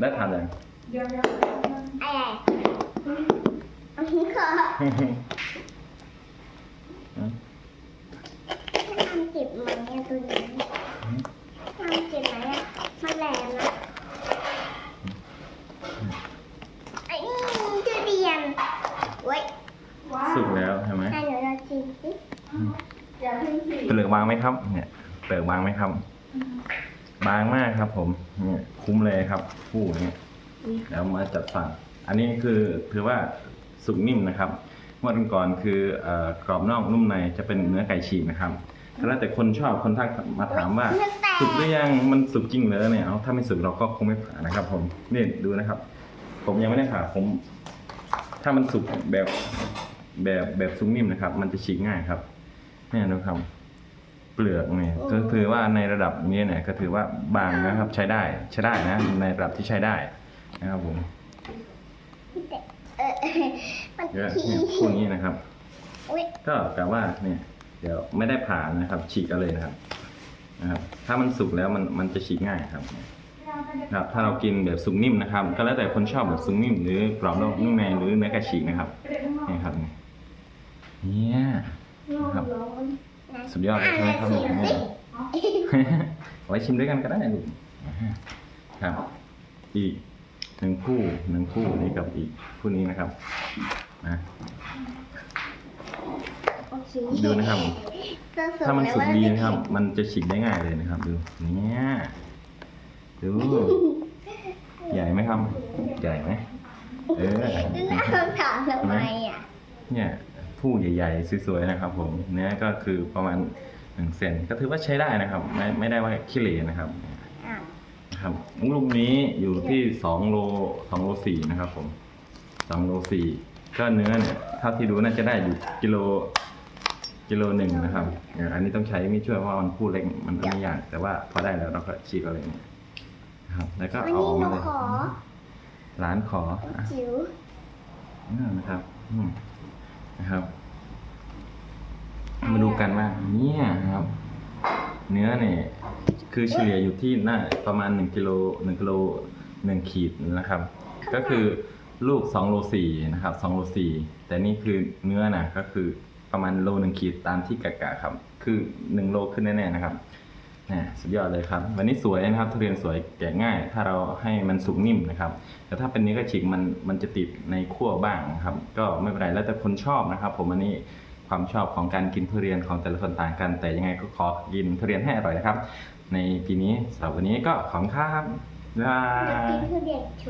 ได้ทานยังเดี๋ยวเดี๋ยวอะไรอันนี้ก็ทำเจ็บไหมอะตัวนี้ทำเจ็บไหมอะมันแหลมนะไอ้นี่ทุเรียนเว้ยว้าวสุกแล้วใช่ไหมให้หนูลองชิมสิอย่าเพิ่งสิเปลือกบางไหมครับ เนี่ยเปลือกบางไหมครับ บางมากครับผมเนี่ยคุ้มเลยครับคู่นี้แล้วมาจัดฝั่ง อันนี้คือถือว่าสุกนิ่มนะครับเมื่อวันก่อนคืออกรอบนอกนุ่มในจะเป็นเนื้อไก่ฉีกนะครับแล้วแต่คนชอบคนทักมาถามว่า สุกหรือยังมันสุกจริงเหรอเนี่ยเอาถ้าไม่สุกเราก็คงไม่ผ่านะครับ ผมนี่ดูนะครับ ผมยังไม่ได้ผ่าผม ถ้ามันสุกแบบแบบแบบสุกนิ่มนะครับ มันจะฉีกง่ายครับนี่นะครับ ปลือกเนี่ยก็ถือว่าในระดับนี้เนี่ยก็ถือว่าบางนะครับใช้ได้ใช้ได้นะในระดับที่ใช้ได้นะครับผมเออมันก็ขี้เนี่ยคู่นี้นะครับอุ้ยก็กะว่าเนี่ยเดี๋ยวไม่ได้ผ่านะครับ ฉีกเอาเลยนะครับนะครับ ถ้ามันสุกแล้วมันมันจะฉีกง่ายครับครับ ถ้าเรากินแบบสุกนิ่มนะครับ ก็แล้วแต่คนชอบแบบสุกนิ่มหรือกรอบนอกนุ่มในหรือเนื้อกระฉีกนะครับไปเด็กข้างนอกนี่ครับเนี่ยครับ สุดยอดเลยใช่ไหมครับอะเนี่ยชิมสิไว้ชิมด้วยกันก็ได้ลูกครับ อีกหนึ่งคู่หนึ่งคู่นี้กับอีกคู่นี้นะครับนะโอเคดูนะครับจะสุกถ้ามันสุกดีแล้วนะครับ มันจะฉีกได้ง่ายเลยนะครับ ดูเนี่ยดูใหญ่ไหมครับ ใหญ่ไหมเออน่าสงสารทำไมอะเนี่ย ผู้ใหญ่ๆสวยๆนะครับผมเนื้อก็คือประมาณหนึ่งเซนก็ถือว่าใช้ได้นะครับ ไม่ไม่ได้ว่าขี้เหร่นะครับอะครับลูกนี้อยู่ที่สองโลสองโลสี่นะครับผมสองโลสี่ก็เนื้อเนี่ยเท่าที่ดูน่าจะได้อยู่กิโลกิโลหนึ่งนะครับอ่าอันนี้ต้องใช้ไม่ช่วยเพราะว่ามันพูดเล็กมันไม่ยากแต่ว่าพอได้แล้วเราก็ฉีกเอาเลยเนี่ยนะครับ แล้วก็วันเอาอนี้อกหนูมาเลยขอร้านขออะจิ๋วนี่นะครับอืม นะครับ มาดูกันว่าเนี่ยครับ เนื้อเนี่ยคือเฉลี่ยอยู่ที่หน้าประมาณ1กิโล1กิโล1ขีดนะครับ ก็คือลูก2โล4นะครับ2โล4แต่นี่คือเนื้อนะก็คือประมาณโล1ขีดตามที่กะกะครับ คือ 1 โลขึ้นแน่ๆนะครับ นี่สุดยอดเลยครับ วันนี้สวยนะครับทุเรียนสวยแกะง่าย ถ้าเราให้มันสุกนิ่มนะครับ แต่ถ้าเป็นเนื้อกระฉีกมันมันจะติดในขั้วบ้างนะครับ ก็ไม่เป็นไรแล้วแต่คนชอบนะครับ ผมอันนี้ความชอบของการกินทุเรียนของแต่ละคนต่างกัน แต่ยังไงก็ขอกินทุเรียนให้อร่อยนะครับ ในปีนี้สำหรับวันนี้ก็ขอบคุณครับบ๊ายบาย